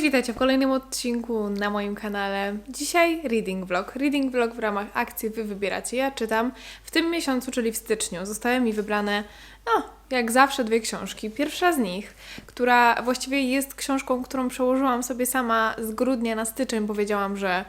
Cześć, witajcie w kolejnym odcinku na moim kanale. Dzisiaj reading vlog. Reading vlog w ramach akcji Wy wybieracie. Ja czytam w tym miesiącu, czyli w styczniu. Zostały mi wybrane, no, jak zawsze, dwie książki. Pierwsza z nich, która właściwie jest książką, którą przełożyłam sobie sama z grudnia na styczeń. Powiedziałam, że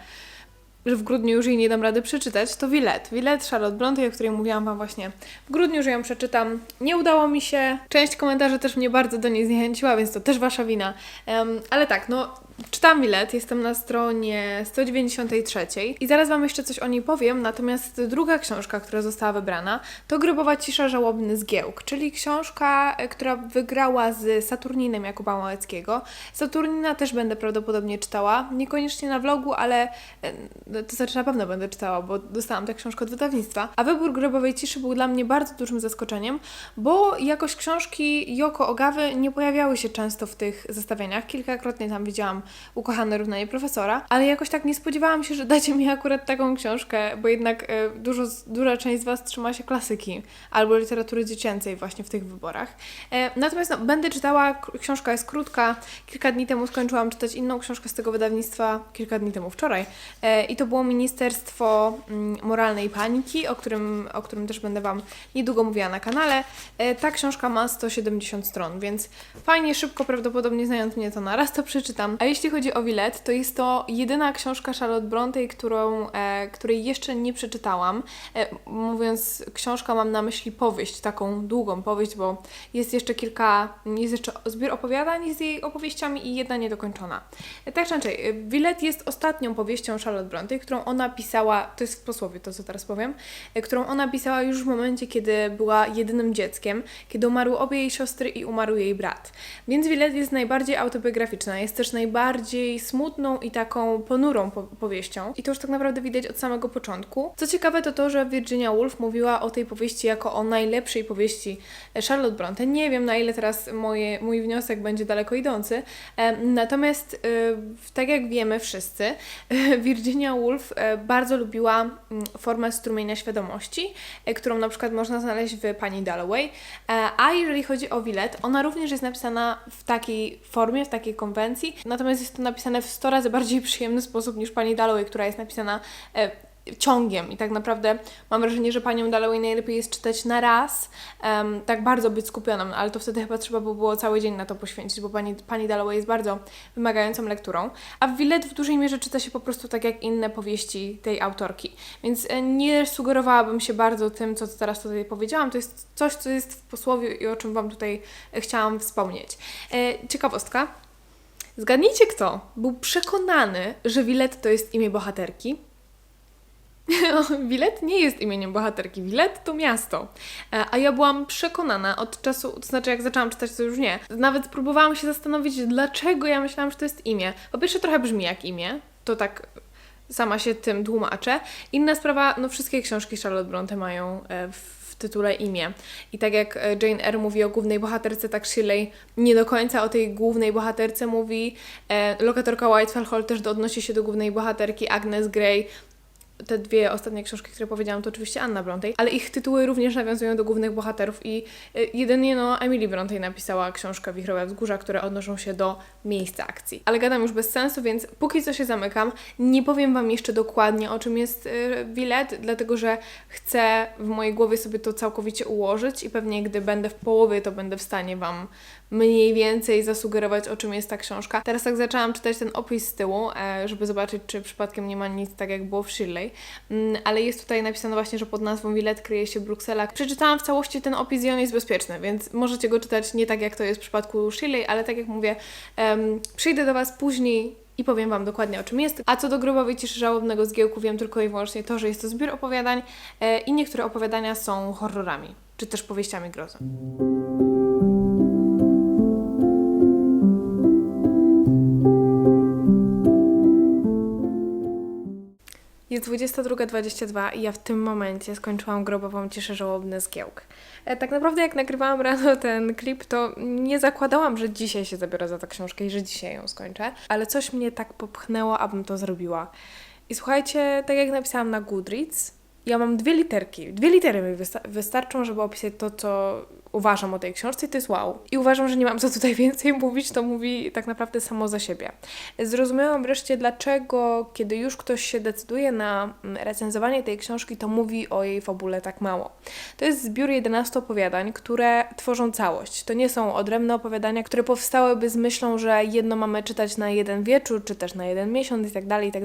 że w grudniu już jej nie dam rady przeczytać, to Willet. Willet Charlotte Brontë, o której mówiłam Wam właśnie w grudniu, że ją przeczytam. Nie udało mi się. Część komentarzy też mnie bardzo do niej zniechęciła, więc to też Wasza wina. Em, ale tak, no czytam Willet, jestem na stronie 193 i zaraz Wam jeszcze coś o niej powiem, natomiast druga książka, która została wybrana, to Grobowa Cisza Żałobny Zgiełk, czyli książka, e, która wygrała z Saturninem Jakuba Małeckiego. Saturnina też będę prawdopodobnie czytała, niekoniecznie na vlogu, ale e, to znaczy na pewno będę czytała, bo dostałam tę książkę od wydawnictwa. A wybór Grobowej Ciszy był dla mnie bardzo dużym zaskoczeniem, bo jakoś książki Joko Ogawy nie pojawiały się często w tych zestawieniach. Kilkakrotnie tam widziałam ukochane równanie profesora, ale jakoś tak nie spodziewałam się, że dacie mi akurat taką książkę, bo jednak e, dużo, duża część z Was trzyma się klasyki albo literatury dziecięcej właśnie w tych wyborach. E, natomiast no, będę czytała, książka jest krótka. Kilka dni temu skończyłam czytać inną książkę z tego wydawnictwa, kilka dni temu, wczoraj. E, I to było Ministerstwo mm, Moralnej Paniki, o którym, o którym też będę Wam niedługo mówiła na kanale. Ta książka ma 170 stron, więc fajnie, szybko, prawdopodobnie znając mnie to na raz to przeczytam. A jeśli chodzi o Willet, to jest to jedyna książka Charlotte Brontë, którą, e, której jeszcze nie przeczytałam. E, mówiąc książka, mam na myśli powieść, taką długą powieść, bo jest jeszcze kilka, jest jeszcze zbiór opowiadań z jej opowieściami i jedna niedokończona. E, tak czy inaczej, e, Willet jest ostatnią powieścią Charlotte Brontë, którą ona pisała, to jest w posłowie to, co teraz powiem, e, którą ona pisała już w momencie, kiedy była jedynym dzieckiem, kiedy umarły obie jej siostry i umarł jej brat. Więc Willet jest najbardziej autobiograficzna, jest też najbardziej smutną i taką ponurą po- powieścią. I to już tak naprawdę widać od samego początku. Co ciekawe to to, że Virginia Woolf mówiła o tej powieści jako o najlepszej powieści e, Charlotte Brontë. Nie wiem na ile teraz moje, mój wniosek będzie daleko idący, e, natomiast e, tak jak wiemy wszyscy, Virginia Woolf bardzo lubiła mm, formę strumienia świadomości, którą na przykład można znaleźć w Pani Dalloway. A jeżeli chodzi o Willet, ona również jest napisana w takiej formie, w takiej konwencji, natomiast jest to napisane w 100 razy bardziej przyjemny sposób niż Pani Dalloway, która jest napisana e, ciągiem. I tak naprawdę mam wrażenie, że Panią Dalloway najlepiej jest czytać na raz, tak bardzo być skupioną, no, ale to wtedy chyba trzeba by było cały dzień na to poświęcić, bo Pani, pani Dalloway jest bardzo wymagającą lekturą, a w Willet w dużej mierze czyta się po prostu tak jak inne powieści tej autorki, więc e, nie sugerowałabym się bardzo tym, co teraz tutaj powiedziałam, to jest coś, co jest w posłowie i o czym Wam tutaj e, chciałam wspomnieć. E, ciekawostka, Zgadnijcie kto był przekonany, że Willet to jest imię bohaterki. Wilet nie jest imieniem bohaterki. Wilet to miasto. E, A ja byłam przekonana od czasu, to znaczy jak zaczęłam czytać, to już nie. Nawet próbowałam się zastanowić, dlaczego ja myślałam, że to jest imię. Po pierwsze trochę brzmi jak imię, to tak sama się tym tłumaczę. Inna sprawa, no wszystkie książki Charlotte Brontë mają e, w tytule imię. I tak jak e, Jane Eyre mówi o głównej bohaterce, tak Shirley nie do końca o tej głównej bohaterce mówi. E, lokatorka Whitefell Hall też odnosi się do głównej bohaterki Agnes Grey. Te dwie ostatnie książki, które powiedziałam, to oczywiście Anna Brontë, ale ich tytuły również nawiązują do głównych bohaterów i y, jedynie no Emily Brontë napisała książkę Wichrowe Wzgórza, które odnoszą się do miejsca akcji. Ale gadam już bez sensu, więc póki co się zamykam. Nie powiem Wam jeszcze dokładnie o czym jest Willet, dlatego że chcę w mojej głowie sobie to całkowicie ułożyć i pewnie gdy będę w połowie, to będę w stanie Wam mniej więcej zasugerować, o czym jest ta książka. Teraz tak zaczęłam czytać ten opis z tyłu, e, żeby zobaczyć, czy przypadkiem nie ma nic tak, jak było w Shirley. Mm, ale jest tutaj napisane właśnie, że pod nazwą Willet kryje się Bruksela. Przeczytałam w całości ten opis i on jest bezpieczny, więc możecie go czytać nie tak, jak to jest w przypadku Shirley, ale tak jak mówię, przyjdę do Was później i powiem Wam dokładnie o czym jest. A co do grobowej ciszy żałobnego zgiełku, wiem tylko i wyłącznie to, że jest to zbiór opowiadań e, i niektóre opowiadania są horrorami, czy też powieściami grozy. Jest 22.22 i ja w tym momencie skończyłam grobową ciszę żałobny zgiełk. E, tak naprawdę jak nagrywałam rano ten klip, to nie zakładałam, że dzisiaj się zabiorę za tę książkę i że dzisiaj ją skończę, ale coś mnie tak popchnęło, abym to zrobiła. I słuchajcie, tak jak napisałam na Goodreads, ja mam dwie literki. Dwie litery mi wysta- wystarczą, żeby opisać to, co uważam o tej książce i to jest wow. I uważam, że nie mam co tutaj więcej mówić, to mówi tak naprawdę samo za siebie. Zrozumiałam wreszcie, dlaczego, kiedy już ktoś się decyduje na mm, recenzowanie tej książki, to mówi o jej fabule tak mało. To jest zbiór 11 opowiadań, które tworzą całość. To nie są odrębne opowiadania, które powstałyby z myślą, że jedno mamy czytać na jeden wieczór, czy też na jeden miesiąc i tak dalej, i tak.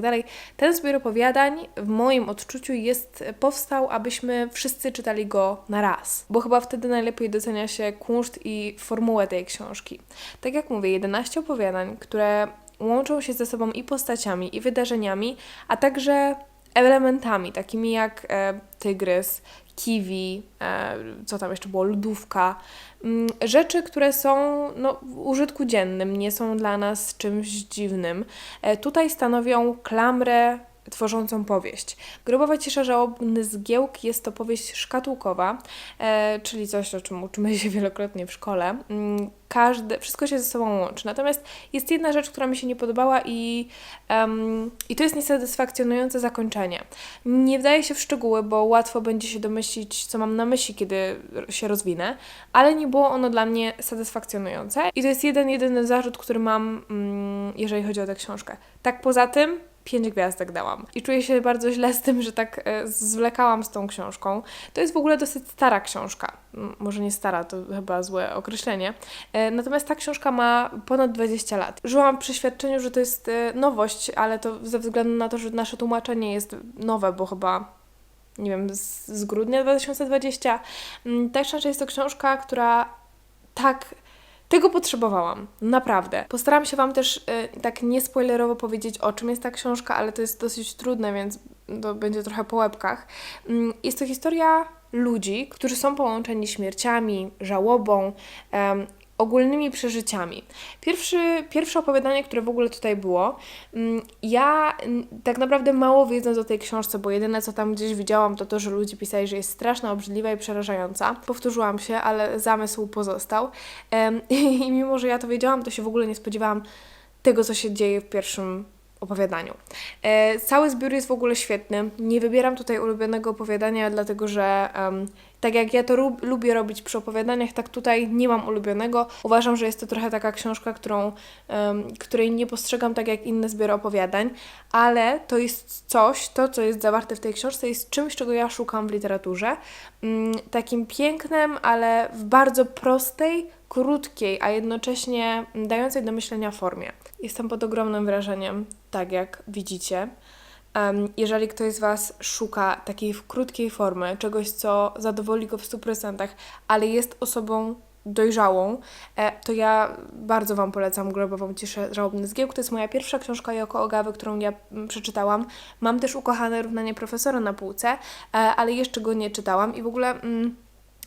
Ten zbiór opowiadań w moim odczuciu jest, powstał, abyśmy wszyscy czytali go na raz, bo chyba wtedy najlepiej docenia się kunszt i formułę tej książki. Tak jak mówię, 11 opowiadań, które łączą się ze sobą i postaciami, i wydarzeniami, a także elementami, takimi jak e, tygrys, kiwi, e, co tam jeszcze było, lodówka. Mm, Rzeczy, które są no, w użytku dziennym, nie są dla nas czymś dziwnym. E, tutaj stanowią klamrę tworzącą powieść. Grobowa cisza żałobny zgiełk jest to powieść szkatułkowa, e, czyli coś, o czym uczymy się wielokrotnie w szkole. Mm, Każde, wszystko się ze sobą łączy. Natomiast jest jedna rzecz, która mi się nie podobała i, em, i to jest niesatysfakcjonujące zakończenie. Nie wdaję się w szczegóły, bo łatwo będzie się domyślić, co mam na myśli, kiedy się rozwinę, ale nie było ono dla mnie satysfakcjonujące i to jest jeden, jedyny zarzut, który mam, mm, jeżeli chodzi o tę książkę. Tak poza tym, pięć gwiazdek dałam. I czuję się bardzo źle z tym, że tak e, zwlekałam z tą książką. To jest w ogóle dosyć stara książka. Może nie stara, to chyba złe określenie. E, Natomiast ta książka ma ponad 20 lat. Żyłam w przeświadczeniu, że to jest e, nowość, ale to ze względu na to, że nasze tłumaczenie jest nowe, bo chyba nie wiem, z, z grudnia 2020. Mm, Tak inaczej jest to książka, która tak tego potrzebowałam, naprawdę. Postaram się Wam też y, tak niespoilerowo powiedzieć, o czym jest ta książka, ale to jest dosyć trudne, więc to będzie trochę po łebkach. Mm, Jest to historia ludzi, którzy są połączeni śmierciami, żałobą, em, ogólnymi przeżyciami. Pierwszy, pierwsze opowiadanie, które w ogóle tutaj było, mm, ja tak naprawdę mało wiedząc o tej książce, bo jedyne co tam gdzieś widziałam, to to, że ludzie pisali, że jest straszna, obrzydliwa i przerażająca. Powtórzyłam się, ale zamysł pozostał. I mimo, że ja to wiedziałam, to się w ogóle nie spodziewałam tego, co się dzieje w pierwszym opowiadaniu. E, cały zbiór jest w ogóle świetny. Nie wybieram tutaj ulubionego opowiadania, dlatego że em, tak jak ja to lubię robić przy opowiadaniach, tak tutaj nie mam ulubionego. Uważam, że jest to trochę taka książka, którą, em, której nie postrzegam tak jak inne zbiory opowiadań, ale to jest coś, to co jest zawarte w tej książce jest czymś, czego ja szukam w literaturze. Mm, takim pięknym, ale w bardzo prostej, krótkiej, a jednocześnie dającej do myślenia formie. Jestem pod ogromnym wrażeniem, tak jak widzicie. Jeżeli ktoś z Was szuka takiej w krótkiej formy, czegoś, co zadowoli go w 100%, ale jest osobą dojrzałą, e, to ja bardzo Wam polecam Grobową Ciszę Żałobny Zgiełk. To jest moja pierwsza książka Joko Ogawy, którą ja mm, przeczytałam. Mam też ukochane równanie profesora na półce, e, ale jeszcze go nie czytałam i w ogóle... Mm,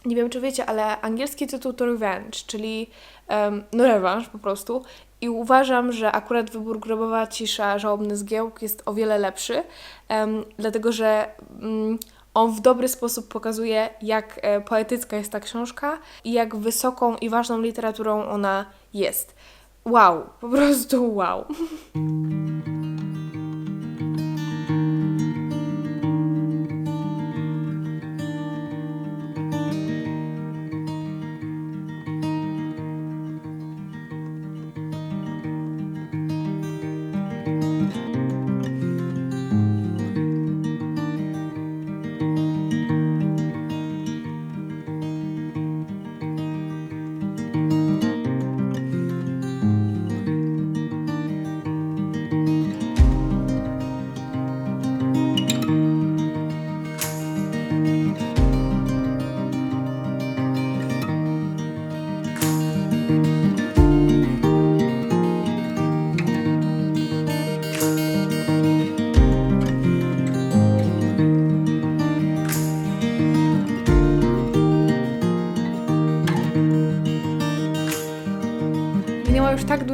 nie wiem, czy wiecie, ale angielski tytuł to Revenge, czyli em, no rewanż po prostu. I uważam, że akurat wybór Grobowa Cisza, Żałobny Zgiełk jest o wiele lepszy, em, dlatego że mm, on w dobry sposób pokazuje, jak e, poetycka jest ta książka i jak wysoką i ważną literaturą ona jest. Wow, po prostu wow.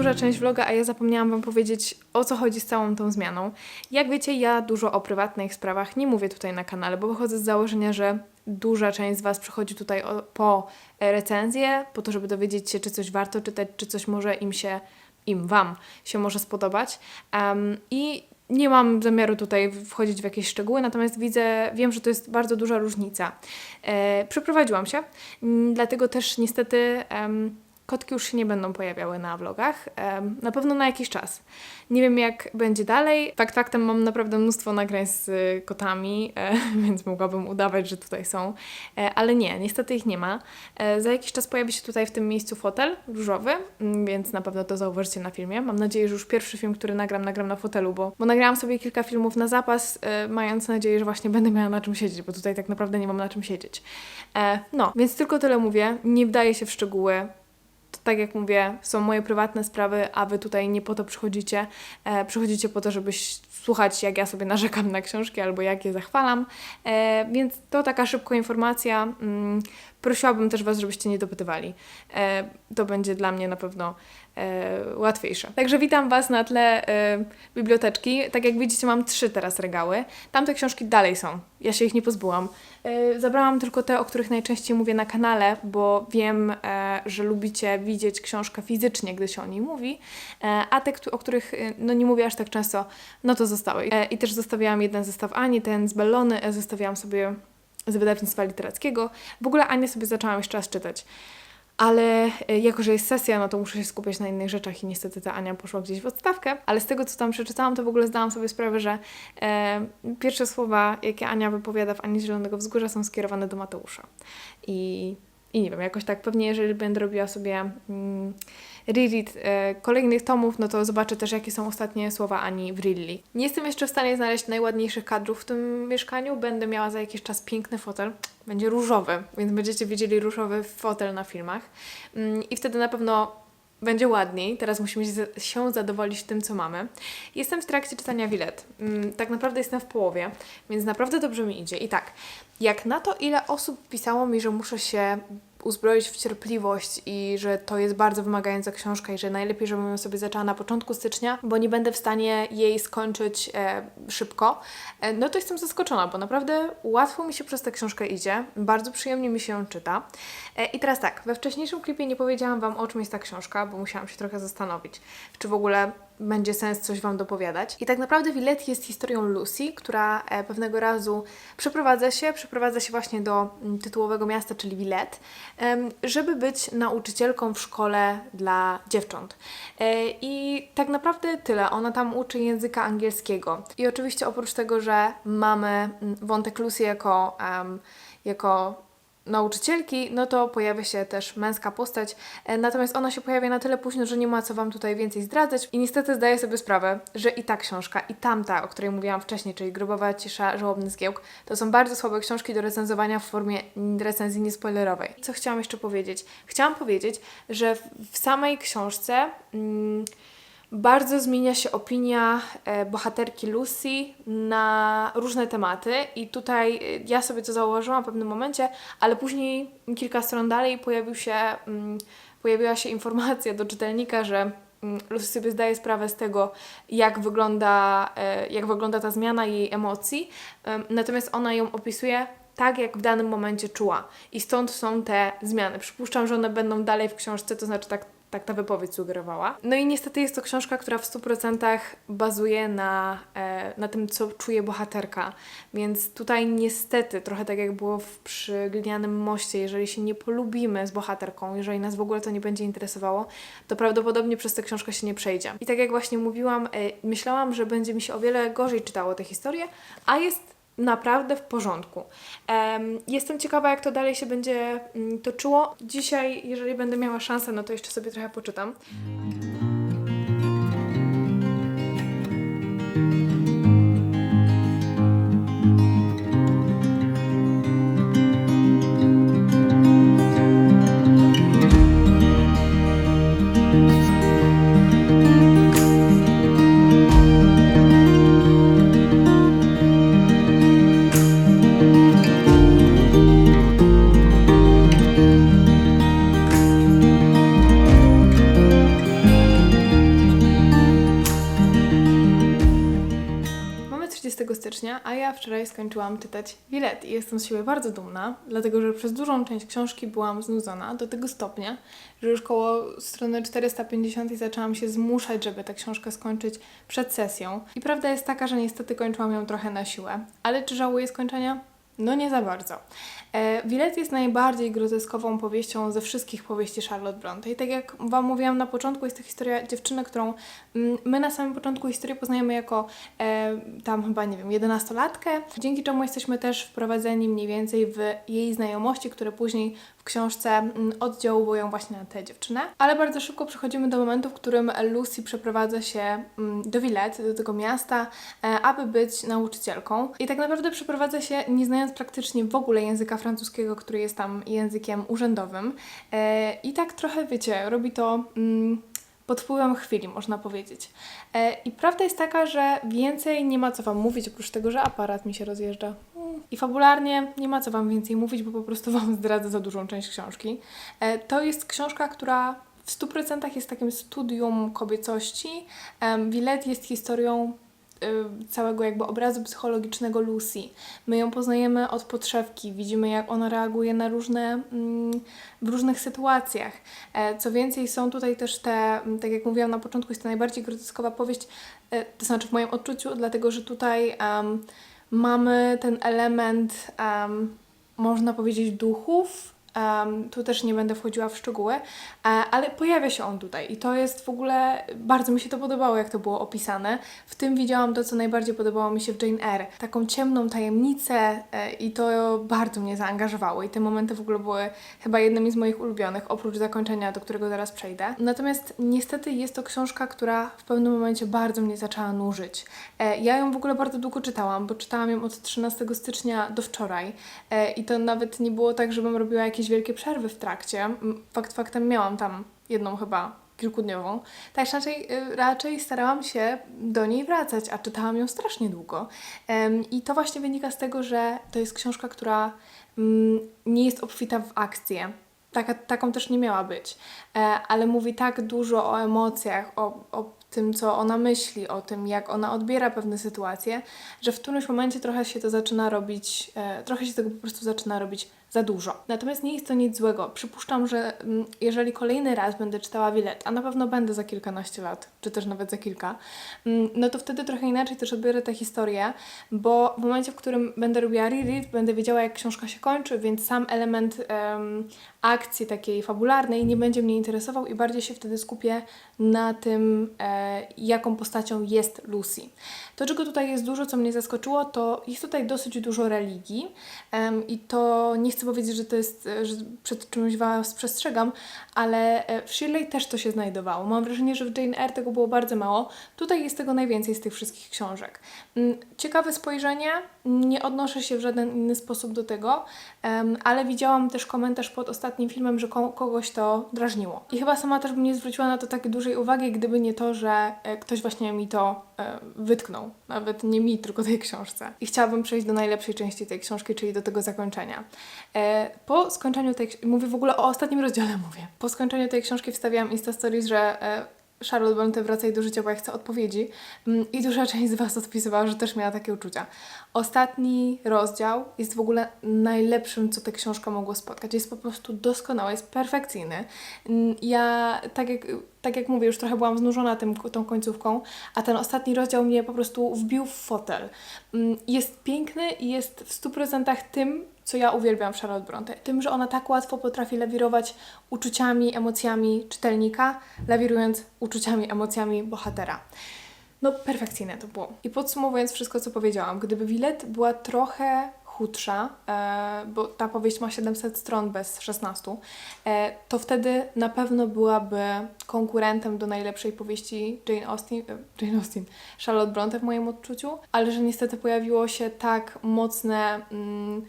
duża część vloga, a ja zapomniałam Wam powiedzieć, o co chodzi z całą tą zmianą. Jak wiecie, ja dużo o prywatnych sprawach nie mówię tutaj na kanale, bo wychodzę z założenia, że duża część z Was przychodzi tutaj po e, recenzję, po to, żeby dowiedzieć się, czy coś warto czytać, czy coś może im się, im, Wam się może spodobać. Em, I nie mam zamiaru tutaj wchodzić w jakieś szczegóły, natomiast widzę, wiem, że to jest bardzo duża różnica. E, przeprowadziłam się, dlatego też niestety em, kotki już się nie będą pojawiały na vlogach. na pewno na jakiś czas. Nie wiem, jak będzie dalej. Fakt faktem mam naprawdę mnóstwo nagrań z y, kotami, e, więc mogłabym udawać, że tutaj są. E, ale nie, niestety ich nie ma. E, za jakiś czas pojawi się tutaj w tym miejscu fotel różowy, mm, więc na pewno to zauważycie na filmie. Mam nadzieję, że już pierwszy film, który nagram, nagram na fotelu, bo, bo nagrałam sobie kilka filmów na zapas, mając nadzieję, że właśnie będę miała na czym siedzieć, bo tutaj tak naprawdę nie mam na czym siedzieć. No, więc tylko tyle mówię. Nie wdaję się w szczegóły tak jak mówię, są moje prywatne sprawy, a wy tutaj nie po to przychodzicie. E, przychodzicie po to, żeby słuchać, jak ja sobie narzekam na książki albo jak je zachwalam. E, więc to taka szybko informacja. Mm, prosiłabym też Was, żebyście nie dopytywali. E, to będzie dla mnie na pewno łatwiejsze. Także witam Was na tle e, biblioteczki. Tak jak widzicie, mam trzy teraz regały. Tamte książki dalej są. Ja się ich nie pozbyłam. E, zabrałam tylko te, o których najczęściej mówię na kanale, bo wiem, e, że lubicie widzieć książkę fizycznie, gdy się o niej mówi, e, a te, o których e, no, nie mówię aż tak często, no to zostały. E, I też zostawiałam jeden zestaw Ani, ten z Bellony, e, zostawiałam sobie z wydawnictwa literackiego. W ogóle Anię sobie zaczęłam jeszcze raz czytać. Ale e, jako, że jest sesja, no to muszę się skupiać na innych rzeczach i niestety ta Ania poszła gdzieś w odstawkę. Ale z tego, co tam przeczytałam, to w ogóle zdałam sobie sprawę, że e, pierwsze słowa, jakie Ania wypowiada w Ani Zielonego Wzgórza są skierowane do Mateusza. I, i nie wiem, jakoś tak pewnie, jeżeli będę robiła sobie mm, reread e, kolejnych tomów, no to zobaczę też, jakie są ostatnie słowa Ani w Rilli. Nie jestem jeszcze w stanie znaleźć najładniejszych kadrów w tym mieszkaniu. Będę miała za jakiś czas piękny fotel. Będzie różowy, więc będziecie widzieli różowy fotel na filmach. Mm, I wtedy na pewno będzie ładniej. Teraz musimy się za- się zadowolić tym, co mamy. Jestem w trakcie czytania Wilet. Mm, Tak naprawdę jestem w połowie, więc naprawdę dobrze mi idzie. I tak, jak na to, ile osób pisało mi, że muszę się uzbroić w cierpliwość i że to jest bardzo wymagająca książka i że najlepiej, żebym ją sobie zaczęła na początku stycznia, bo nie będę w stanie jej skończyć e, szybko, e, no to jestem zaskoczona, bo naprawdę łatwo mi się przez tę książkę idzie, bardzo przyjemnie mi się ją czyta. E, I teraz tak, we wcześniejszym klipie nie powiedziałam Wam, o czym jest ta książka, bo musiałam się trochę zastanowić, czy w ogóle będzie sens coś Wam dopowiadać. I tak naprawdę Willet jest historią Lucy, która e, pewnego razu przeprowadza się, przeprowadza się właśnie do mm, tytułowego miasta, czyli Willet, żeby być nauczycielką w szkole dla dziewcząt. E, I tak naprawdę tyle. Ona tam uczy języka angielskiego. I oczywiście oprócz tego, że mamy mm, wątek Lucy jako, jako nauczycielki, no to pojawia się też męska postać, e, natomiast ona się pojawia na tyle późno, że nie ma co Wam tutaj więcej zdradzać i niestety zdaję sobie sprawę, że i ta książka, i tamta, o której mówiłam wcześniej, czyli Grobowa Cisza, Żałobny Zgiełk, to są bardzo słabe książki do recenzowania w formie recenzji niespoilerowej. Co chciałam jeszcze powiedzieć? Chciałam powiedzieć, że w samej książce... Mm, bardzo zmienia się opinia e, bohaterki Lucy na różne tematy i tutaj e, ja sobie to zauważyłam w pewnym momencie, ale później kilka stron dalej pojawił się, mm, pojawiła się informacja do czytelnika, że mm, Lucy sobie zdaje sprawę z tego, jak wygląda, e, jak wygląda ta zmiana jej emocji, em, natomiast ona ją opisuje tak, jak w danym momencie czuła. I stąd są te zmiany. Przypuszczam, że one będą dalej w książce, to znaczy tak tak ta wypowiedź sugerowała. No i niestety jest to książka, która w 100% bazuje na, e, na tym, co czuje bohaterka. Więc tutaj niestety, trochę tak jak było w, przy Glinianym Moście, jeżeli się nie polubimy z bohaterką, jeżeli nas w ogóle to nie będzie interesowało, to prawdopodobnie przez tę książkę się nie przejdzie. I tak jak właśnie mówiłam, e, myślałam, że będzie mi się o wiele gorzej czytało tę historię, a jest naprawdę w porządku. Em, jestem ciekawa, jak to dalej się będzie mm, toczyło. Dzisiaj, jeżeli będę miała szansę, no to jeszcze sobie trochę poczytam. Wczoraj skończyłam czytać Wilet i jestem z siebie bardzo dumna, dlatego że przez dużą część książki byłam znudzona do tego stopnia, że już koło strony 450 zaczęłam się zmuszać, żeby tę książkę skończyć przed sesją. I prawda jest taka, że niestety kończyłam ją trochę na siłę. Ale czy żałuję skończenia? No nie za bardzo. E, Wilet jest najbardziej groteskową powieścią ze wszystkich powieści Charlotte Bronte. I tak jak Wam mówiłam na początku, jest to historia dziewczyny, którą mm, my na samym początku historii poznajemy jako e, tam chyba, nie wiem, jedenastolatkę, dzięki czemu jesteśmy też wprowadzeni mniej więcej w jej znajomości, które później w książce mm, oddziałują właśnie na tę dziewczynę. Ale bardzo szybko przechodzimy do momentu, w którym Lucy przeprowadza się mm, do Villette, do tego miasta, e, aby być nauczycielką. I tak naprawdę przeprowadza się nie znając praktycznie w ogóle języka francuskiego, który jest tam językiem urzędowym. E, I tak trochę, wiecie, robi to... Mm, pod wpływem chwili, można powiedzieć. E, I prawda jest taka, że więcej nie ma co Wam mówić, oprócz tego, że aparat mi się rozjeżdża. I fabularnie nie ma co Wam więcej mówić, bo po prostu Wam zdradzę za dużą część książki. E, To jest książka, która w 100% jest takim studium kobiecości. Em, Villette jest historią całego jakby obrazu psychologicznego Lucy. My ją poznajemy od podszewki, widzimy jak ona reaguje na różne, mm, w różnych sytuacjach. E, Co więcej, są tutaj też te, mm, tak jak mówiłam na początku, jest to najbardziej groteskowa powieść, e, to znaczy w moim odczuciu, dlatego że tutaj em, mamy ten element, em, można powiedzieć, duchów, Em, tu też nie będę wchodziła w szczegóły, e, ale pojawia się on tutaj i to jest w ogóle, bardzo mi się to podobało, jak to było opisane. W tym widziałam to, co najbardziej podobało mi się w Jane Eyre. Taką ciemną tajemnicę e, i to bardzo mnie zaangażowało i te momenty w ogóle były chyba jednymi z moich ulubionych, oprócz zakończenia, do którego zaraz przejdę. Natomiast niestety jest to książka, która w pewnym momencie bardzo mnie zaczęła nużyć. E, Ja ją w ogóle bardzo długo czytałam, bo czytałam ją od 13 stycznia do wczoraj i to nawet nie było tak, żebym robiła jakieś wielkie przerwy w trakcie. Fakt faktem miałam tam jedną chyba kilkudniową. Tak raczej, y, raczej starałam się do niej wracać, a czytałam ją strasznie długo. I to właśnie wynika z tego, że to jest książka, która mm, nie jest obfita w akcję. Taka, taką też nie miała być, e, ale mówi tak dużo o emocjach, o, o tym, co ona myśli, o tym, jak ona odbiera pewne sytuacje, że w którymś momencie trochę się to zaczyna robić, e, trochę się tego po prostu zaczyna robić za dużo. Natomiast nie jest to nic złego. Przypuszczam, że mm, jeżeli kolejny raz będę czytała Willet, a na pewno będę za kilkanaście lat, czy też nawet za kilka, mm, no to wtedy trochę inaczej też odbiorę tę historię, bo w momencie, w którym będę robiła reread, będę wiedziała, jak książka się kończy, więc sam element em, akcji takiej fabularnej nie będzie mnie interesował i bardziej się wtedy skupię na tym, e, jaką postacią jest Lucy. To, czego tutaj jest dużo, co mnie zaskoczyło, to jest tutaj dosyć dużo religii em, i to nie chcę powiedzieć, że to jest, e, że przed czymś Was przestrzegam, ale e, w Shirley też to się znajdowało. Mam wrażenie, że w Jane Eyre tego było bardzo mało. Tutaj jest tego najwięcej z tych wszystkich książek. Mm, Ciekawe spojrzenie, nie odnoszę się w żaden inny sposób do tego, ale widziałam też komentarz pod ostatnim filmem, że ko- kogoś to drażniło. I chyba sama też bym nie zwróciła na to takiej dużej uwagi, gdyby nie to, że e, ktoś właśnie mi to wytknął. Nawet nie mi, tylko tej książce. I chciałabym przejść do najlepszej części tej książki, czyli do tego zakończenia. E, po skończeniu tej mówię w ogóle o ostatnim rozdziale mówię. Po skończeniu tej książki wstawiałam Insta Stories, że e, Charlotte Bronte wracaj do życia, bo ja chcę odpowiedzi. Mm, I duża część z Was odpisywała, że też miała takie uczucia. Ostatni rozdział jest w ogóle najlepszym, co tę książkę mogło spotkać. Jest po prostu doskonały, jest perfekcyjny. Mm, Ja, tak jak, tak jak mówię, już trochę byłam znużona tym, tą końcówką, a ten ostatni rozdział mnie po prostu wbił w fotel. Mm, Jest piękny i jest w 100% tym, co ja uwielbiam w Charlotte Bronte. Tym, że ona tak łatwo potrafi lawirować uczuciami, emocjami czytelnika, lawirując uczuciami, emocjami bohatera. No, perfekcyjne to było. I podsumowując wszystko, co powiedziałam, gdyby Willet była trochę chudsza, e, bo ta powieść ma 700 stron bez 16, e, to wtedy na pewno byłaby konkurentem do najlepszej powieści Jane Austen, e, Jane Austen, Charlotte Bronte w moim odczuciu, ale że niestety pojawiło się tak mocne mm,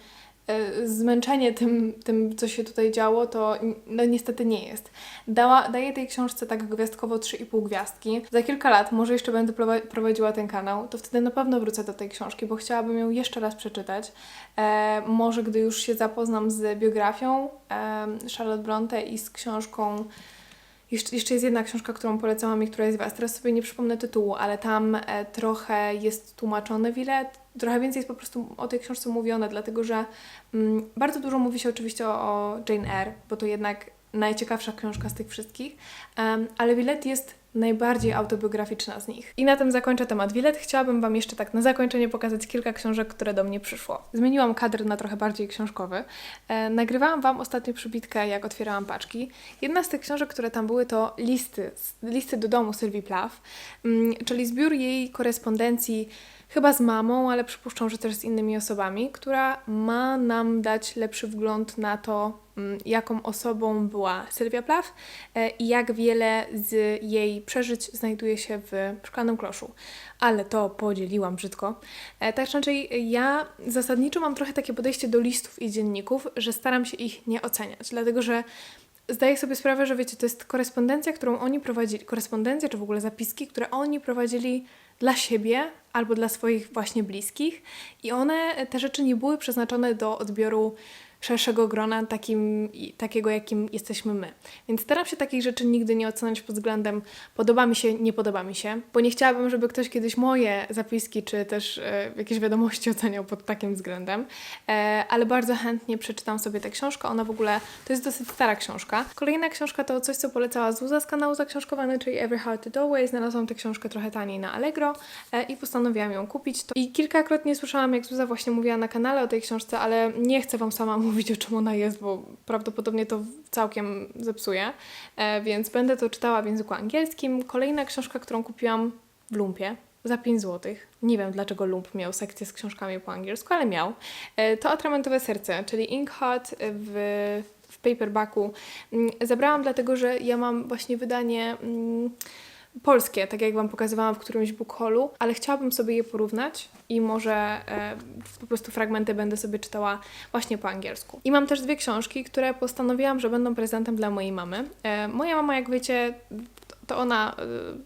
zmęczenie tym, tym, co się tutaj działo, to no, niestety nie jest. Dała, daję tej książce tak gwiazdkowo 3,5 gwiazdki. Za kilka lat, może jeszcze będę prowa- prowadziła ten kanał, to wtedy na pewno wrócę do tej książki, bo chciałabym ją jeszcze raz przeczytać. E, może gdy już się zapoznam z biografią e, Charlotte Bronte i z książką jeszcze, jeszcze jest jedna książka, którą polecałam i która jest Was. Teraz sobie nie przypomnę tytułu, ale tam e, trochę jest tłumaczony Willet trochę więcej jest po prostu o tej książce mówione, dlatego że mm, bardzo dużo mówi się oczywiście o, o Jane Eyre, bo to jednak najciekawsza książka z tych wszystkich, em, ale Willet jest najbardziej autobiograficzna z nich. I na tym zakończę temat Willet. Chciałabym Wam jeszcze tak na zakończenie pokazać kilka książek, które do mnie przyszło. Zmieniłam kadr na trochę bardziej książkowy. E, nagrywałam Wam ostatnio przybitkę, jak otwierałam paczki. Jedna z tych książek, które tam były, to listy, listy do domu Sylwii Plath, mm, czyli zbiór jej korespondencji chyba z mamą, ale przypuszczam, że też z innymi osobami, która ma nam dać lepszy wgląd na to, mm, jaką osobą była Sylwia Plath e, i jak wiele z jej przeżyć znajduje się w Szklanym Kloszu. Ale to podzieliłam brzydko. E, Tak czy inaczej, ja zasadniczo mam trochę takie podejście do listów i dzienników, że staram się ich nie oceniać, dlatego że zdaję sobie sprawę, że wiecie, to jest korespondencja, którą oni prowadzili, korespondencja czy w ogóle zapiski, które oni prowadzili dla siebie albo dla swoich właśnie bliskich. I one, te rzeczy nie były przeznaczone do odbioru szerszego grona, takim, takiego jakim jesteśmy my. Więc staram się takich rzeczy nigdy nie oceniać pod względem podoba mi się, nie podoba mi się, bo nie chciałabym, żeby ktoś kiedyś moje zapiski czy też e, jakieś wiadomości oceniał pod takim względem, e, ale bardzo chętnie przeczytam sobie tę książkę. Ona w ogóle to jest dosyć stara książka. Kolejna książka to coś, co polecała Zuza z kanału Zaksiążkowany, czyli Every Heart to Doorway. Znalazłam tę książkę trochę taniej na Allegro e, i postanowiłam ją kupić. To- I kilkakrotnie słyszałam, jak Zuza właśnie mówiła na kanale o tej książce, ale nie chcę Wam sama mówić, o czym ona jest, bo prawdopodobnie to całkiem zepsuje, e, więc będę to czytała w języku angielskim. Kolejna książka, którą kupiłam w Lumpie za 5 zł. Nie wiem, dlaczego Lump miał sekcję z książkami po angielsku, ale miał. E, To Atramentowe Serce, czyli Ink Hot w, w paperbacku. Mm, Zabrałam dlatego, że ja mam właśnie wydanie mm, polskie, tak jak Wam pokazywałam w którymś book haulu, ale chciałabym sobie je porównać i może e, po prostu fragmenty będę sobie czytała właśnie po angielsku. I mam też dwie książki, które postanowiłam, że będą prezentem dla mojej mamy. E, moja mama, jak wiecie, to ona,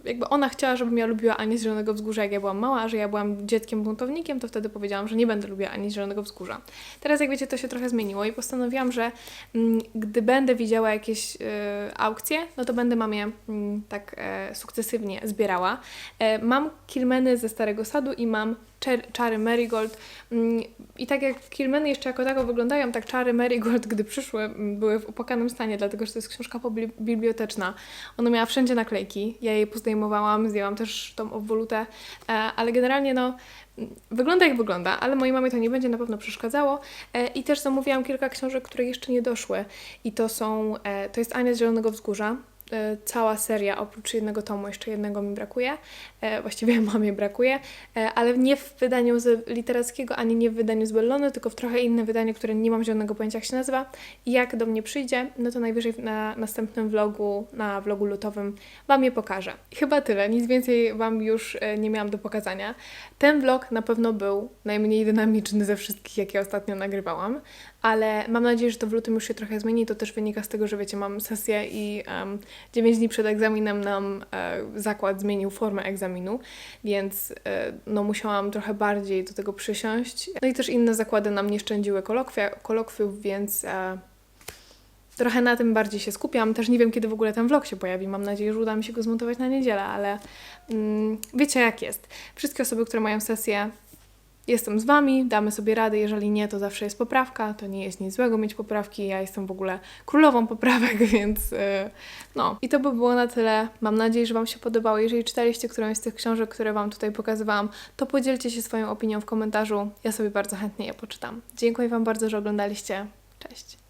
y, jakby ona chciała, żebym ja lubiła Anię z Zielonego Wzgórza, jak ja byłam mała, a że ja byłam dzieckiem buntownikiem, to wtedy powiedziałam, że nie będę lubiła Ani Zielonego Wzgórza. Teraz, jak wiecie, to się trochę zmieniło i postanowiłam, że mm, gdy będę widziała jakieś y, aukcje, no to będę mamie mm, tak e, sukcesywnie zbierała. E, mam kilmeny ze Starego Sadu i mam czary Marigold. Mm, I tak jak kilmeny jeszcze jako tako wyglądają, tak czary Marigold, gdy przyszły, mm, były w opłakanym stanie, dlatego że to jest książka biblioteczna. Ona miała wszędzie naklejki, ja jej pozdejmowałam, zdjęłam też tą obwolutę, e, ale generalnie no mm, wygląda jak wygląda, ale mojej mamie to nie będzie na pewno przeszkadzało. E, i też zamówiłam kilka książek, które jeszcze nie doszły. I to są, e, to jest Ania z Zielonego Wzgórza, cała seria, oprócz jednego tomu, jeszcze jednego mi brakuje, e, właściwie mamie brakuje, e, ale nie w wydaniu z literackiego, ani nie w wydaniu z Bellony, tylko w trochę inne wydanie, które nie mam zielonego pojęcia jak się nazywa. I jak do mnie przyjdzie, no to najwyżej na następnym vlogu, na vlogu lutowym Wam je pokażę. Chyba tyle, nic więcej Wam już e, nie miałam do pokazania. Ten vlog na pewno był najmniej dynamiczny ze wszystkich, jakie ostatnio nagrywałam, ale mam nadzieję, że to w lutym już się trochę zmieni. To też wynika z tego, że wiecie, mam sesję i um, 9 dni przed egzaminem nam e, zakład zmienił formę egzaminu, więc e, no musiałam trochę bardziej do tego przysiąść. No i też inne zakłady nam nie szczędziły kolokwia, kolokwiów, więc e, trochę na tym bardziej się skupiam. Też nie wiem, kiedy w ogóle ten vlog się pojawi. Mam nadzieję, że uda mi się go zmontować na niedzielę, ale mm, wiecie jak jest. Wszystkie osoby, które mają sesję, jestem z Wami, damy sobie radę. Jeżeli nie, to zawsze jest poprawka. To nie jest nic złego mieć poprawki. Ja jestem w ogóle królową poprawek, więc yy, no. I to by było na tyle. Mam nadzieję, że Wam się podobało. Jeżeli czytaliście którąś z tych książek, które Wam tutaj pokazywałam, to podzielcie się swoją opinią w komentarzu. Ja sobie bardzo chętnie je poczytam. Dziękuję Wam bardzo, że oglądaliście. Cześć!